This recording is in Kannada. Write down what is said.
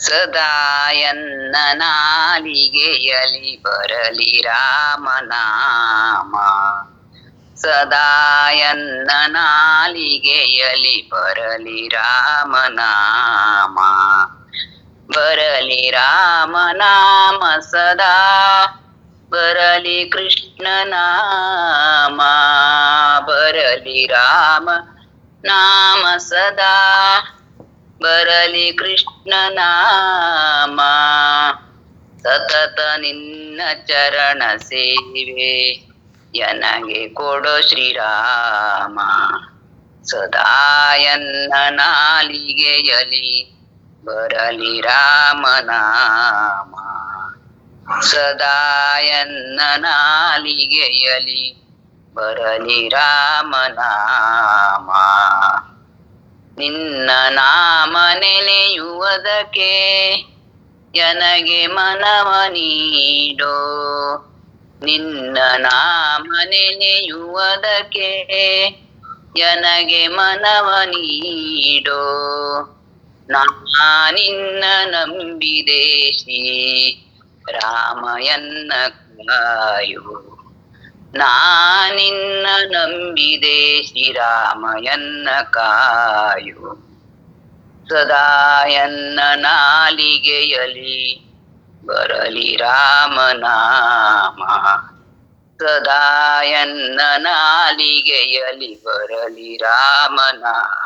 ಸದಾಯನ್ನ ನಾಲಿಗೆಯಲಿ ಬರಲಿ ರಾಮನಾಮ ಸದಾಯನ್ನ ನಾಲಿಗೆಯಲಿ ಬರಲಿ ರಾಮನಾಮ ಬರಲಿ ರಾಮನಾಮ ಸದಾ ಬರಲಿ ಕೃಷ್ಣ ನಾಮ ಬರಲಿ ರಾಮ ನಾಮ ಸದಾ ಬರಲಿ ಕೃಷ್ಣ ನಾಮ. ಸತತ ನಿನ್ನ ಚರಣ ಸೇವೆ. ಎನಗೆ ಕೊಡೋ ಶ್ರೀರಾಮ. ಸದಾಯನ್ನ ನಾಲಿಗೆಯಲಿ ಬರಲಿ ರಾಮನಾಮ ಸದಾಯನ್ನ ನಾಲಿಗೆಯಲಿ ಬರಲಿ ರಾಮನಾಮ ನಿನ್ನ ನಾಮ ನೆನೆಯುವುದಕ್ಕೆ ಎನಗೆ ಮನವ ನೀಡೋ. ನಿನ್ನ ನಾಮ ನೆನೆಯುವುದಕ್ಕೆ ಎನಗೆ ಮನವ ನೀಡೋ. ನಾನಿನ್ನ ನಂಬಿದೆ ಶ್ರೀ ರಾಮಯನ್ನ ಕಾಯು. ನಾನಿನ್ನ ನಂಬಿದೆ ಶ್ರೀರಾಮಯನ್ನ ಕಾಯು. ಸದಾಯನ್ನ ನಾಲಿಗೆಯಲಿ ಬರಲಿ ರಾಮನಾಮ. ಸದಾಯನ್ನ ನಾಲಿಗೆಯಲಿ ಬರಲಿ ರಾಮನಾಮ.